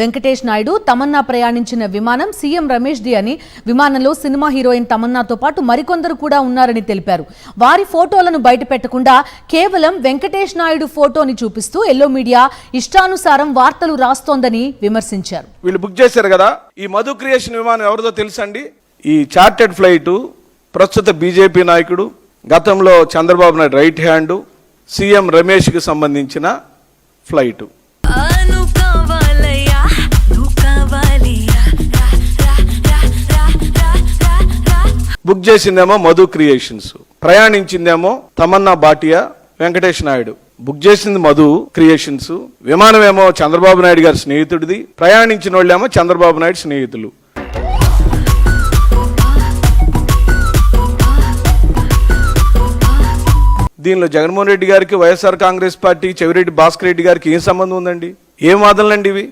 వెంకటేష్ నాయుడు తమన్నా ప్రయాణించిన విమానం CM Ramesh the అని విమానంలో సినిమా హీరోయిన్ తమన్నాతో పాటు మరికొందరు కూడా ఉన్నారని తెలిపారు. వారి ఫోటోలను బయట పెట్టకుండా కేవలం వెంకటేష్ నాయుడు ఫోటోని చూపిస్తూ ఎల్లో మీడియా ఇష్టానుసారం వార్తలు రాస్తోందని విమర్శించారు. వీళ్ళు బుక్ చేశారు కదా ఈ మధు క్రియేషన్ విమానం ఎవరిదో తెలుసండి ఈ చార్టెడ్ ఫ్లైట్ ప్రస్తుత బీజేపీ నాయకుడు గతంలో Chandrababu Naidu right hand CM రమేష్కి సంబంధించిన ఫ్లైటు. బుక్ చేసిందేమో మధు క్రియేషన్స్. ప్రయాణించిందేమో తమన్నా బాటియా వెంకటేష్ నాయుడు. బుక్ చేసింది మధు క్రియేషన్స్. విమానం ఏమో చంద్రబాబు నాయుడు గారి స్నేహితుడిది. ప్రయాణించిన వాళ్ళేమో చంద్రబాబు నాయుడు స్నేహితులు. దీనిలో జగన్మోహన్ రెడ్డి గారికి YSR Congress party Chevireddy Bhaskar Reddy గారికి ఏం సంబంధం ఉందండి? ఏం వాదనలండి ఇవి?